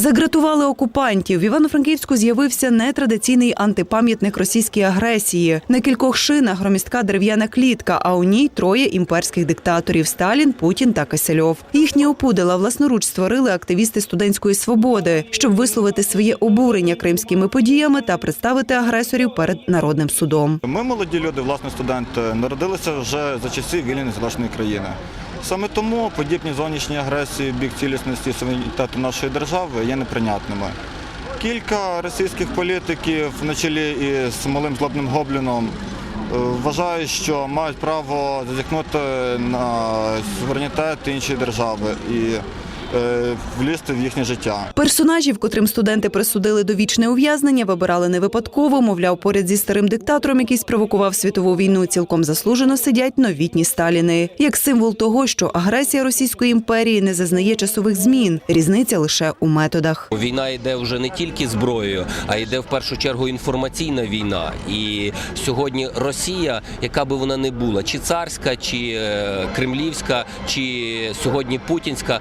Загратували окупантів. В Івано-Франківську з'явився нетрадиційний антипам'ятник російській агресії. На кількох шинах громістка дерев'яна клітка, а у ній троє імперських диктаторів: Сталін, Путін та Кисельов. Їхні опудала власноруч створили активісти студентської свободи, щоб висловити своє обурення кримськими подіями та представити агресорів перед народним судом. Ми, молоді люди, власне, студенти, народилися вже за часів вільної незалежної країни. Саме тому подібні зовнішні агресії в бік цілісності суверенітету нашої держави є неприйнятними. Кілька російських політиків на чолі із малим злобним гобліном е, вважають, що мають право зазіхнути на суверенітет іншої держави і влізти в їхнє життя. Персонажів, котрим студенти присудили довічне ув'язнення, вибирали не випадково. Мовляв, поряд зі старим диктатором, який спровокував світову війну, цілком заслужено сидять новітні Сталіни. Як символ того, що агресія Російської імперії не зазнає часових змін. Різниця лише у методах. Війна йде вже не тільки зброєю, а йде в першу чергу інформаційна війна. І сьогодні Росія, яка би вона не була, чи царська, чи е, кремлівська, чи сьогодні путінська,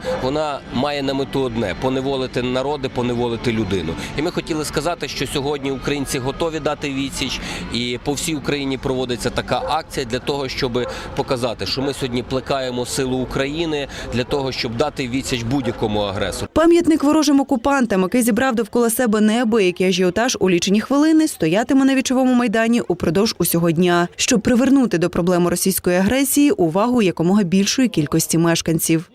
має на мету одне поневолити народи, поневолити людину. І ми хотіли сказати, що сьогодні українці готові дати відсіч, і по всій Україні проводиться така акція для того, щоб показати, що ми сьогодні плекаємо силу України для того, щоб дати відсіч будь-якому агресору. Пам'ятник ворожим окупантам, який зібрав довкола себе неабиякий ажіотаж у лічені хвилини, стоятиме на вічовому майдані упродовж усього дня, щоб привернути до проблеми російської агресії увагу якомога більшої кількості мешканців.